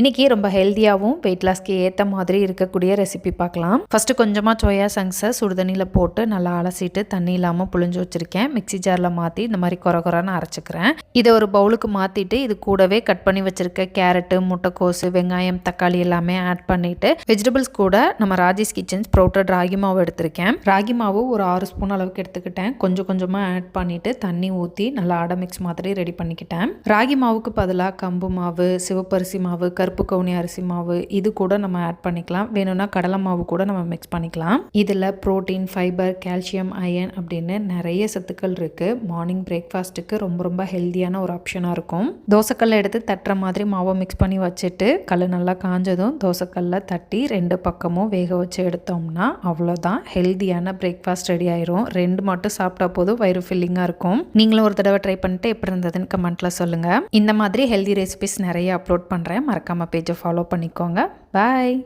இன்னைக்கு ரொம்ப ஹெல்த்தியாகவும் வெயிட் லாஸ்க்கு ஏற்ற மாதிரி இருக்கக்கூடிய ரெசிபி பார்க்கலாம். ஃபஸ்ட்டு கொஞ்சமாக சோயா சங்ஸை சுடுதண்ணியில் போட்டு நல்லா அலசிட்டு தண்ணி இல்லாமல் புழிஞ்சு வச்சுருக்கேன். மிக்ஸி ஜாரில் மாற்றி இந்த மாதிரி குறை குறைன்னு அரைச்சிக்கிறேன். இதை ஒரு பவுலுக்கு மாற்றிட்டு இது கூடவே கட் பண்ணி வச்சுருக்க கேரட்டு முட்டைக்கோசு வெங்காயம் தக்காளி எல்லாமே ஆட் பண்ணிவிட்டு வெஜிடபிள்ஸ் கூட நம்ம ராஜேஷ் கிச்சன்ஸ் ப்ரௌட்டட் ராகி மாவு எடுத்திருக்கேன். ராகி மாவு ஒரு ஆறு ஸ்பூன் அளவுக்கு எடுத்துக்கிட்டேன். கொஞ்சம் கொஞ்சமாக ஆட் பண்ணிவிட்டு தண்ணி ஊற்றி நல்லா அடை மிக்ஸ் மாதிரி ரெடி பண்ணிக்கிட்டேன். ராகி மாவுக்கு பதிலாக கம்பு மாவு சிவப்பரிசி மாவு கருப்பு கவுனி அரிசி மாவு இது கூட நம்ம ஆட் பண்ணிக்கலாம். வேணும்னா கடலை மாவு கூட நம்ம மிக்ஸ் பண்ணிக்கலாம். இதில் ப்ரோட்டீன் ஃபைபர் கால்சியம் அயன் அப்படின்னு நிறைய சத்துக்கள் இருக்குது மார்னிங் பிரேக்ஃபாஸ்ட்டுக்கு ரொம்ப ரொம்ப ஹெல்த்தியான ஒரு ஆப்ஷனாக இருக்கும். தோசைக்கல்லை எடுத்து தட்டுற மாதிரி மாவை மிக்ஸ் பண்ணி வச்சுட்டு கல் நல்லா காஞ்சதும் தோசைக்கல்ல தட்டி ரெண்டு பக்கமும் வேக வச்சு எடுத்தோம்னா அவ்வளோதான் ஹெல்த்தியான பிரேக்ஃபாஸ்ட் ரெடி ஆயிரும். ரெண்டு மட்டும் சாப்பிட்டா போதும் வயிறு ஃபில்லிங்காக இருக்கும். நீங்களும் ஒரு தடவை ட்ரை பண்ணிட்டு எப்படி இருந்ததுன்னு கமெண்ட்டில் சொல்லுங்கள் இந்த மாதிரி ஹெல்தி ரெசிபிஸ் நிறைய அப்லோட் பண்ணுறேன் மறக்காமல் பேஜை ஃபாலோ பண்ணிக்கோங்க. பாய்